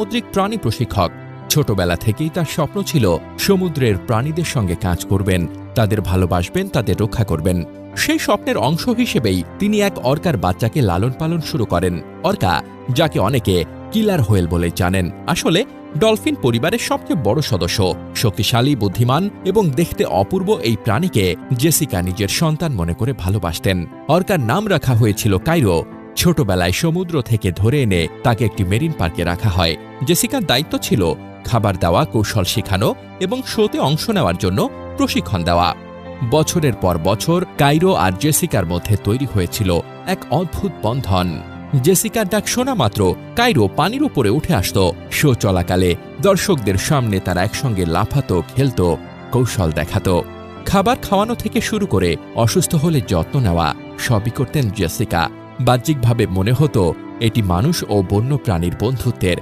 সামুদ্রিক প্রাণী প্রশিক্ষক। ছোটবেলা থেকেই তার স্বপ্ন ছিল সমুদ্রের প্রাণীদের সঙ্গে কাজ করবেন, তাদের ভালোবাসবেন, তাদের রক্ষা করবেন। সেই স্বপ্নের অংশ হিসেবেই তিনি এক অর্কার বাচ্চাকে লালন পালন শুরু করেন। অর্কা, যাকে অনেকে কিলার হোয়েল বলে জানেন, আসলে ডলফিন পরিবারের সবচেয়ে বড় সদস্য, শক্তিশালী, বুদ্ধিমান এবং দেখতে অপূর্ব এই প্রাণীকে জেসিকা নিজের সন্তান মনে করে ভালোবাসতেন। অর্কার নাম রাখা হয়েছিল কাইরো ছোটবেলায় সমুদ্র থেকে ধরে এনে তাকে একটি মেরিন পার্কে রাখা হয়। জেসিকার দায়িত্ব ছিল খাবার দেওয়া, কৌশল শেখানো এবং শোতে অংশ নেওয়ার জন্য প্রশিক্ষণ দেওয়া। বছরের পর বছর কাইরো আর জেসিকার মধ্যে তৈরি হয়েছিল এক অদ্ভুত বন্ধন। জেসিকার ডাক শোনা মাত্র কাইরো পানির উপরে উঠে আসত। শো চলাকালে দর্শকদের সামনে তারা একসঙ্গে লাফাতো, খেলত, কৌশল দেখাত। খাবার খাওয়ানো থেকে শুরু করে অসুস্থ হলে যত্ন নেওয়া সবই করতেন জেসিকা। বাহ্যিকভাবে মনে হতো এটি মানুষ ও বন্য প্রাণীর বন্ধুত্বের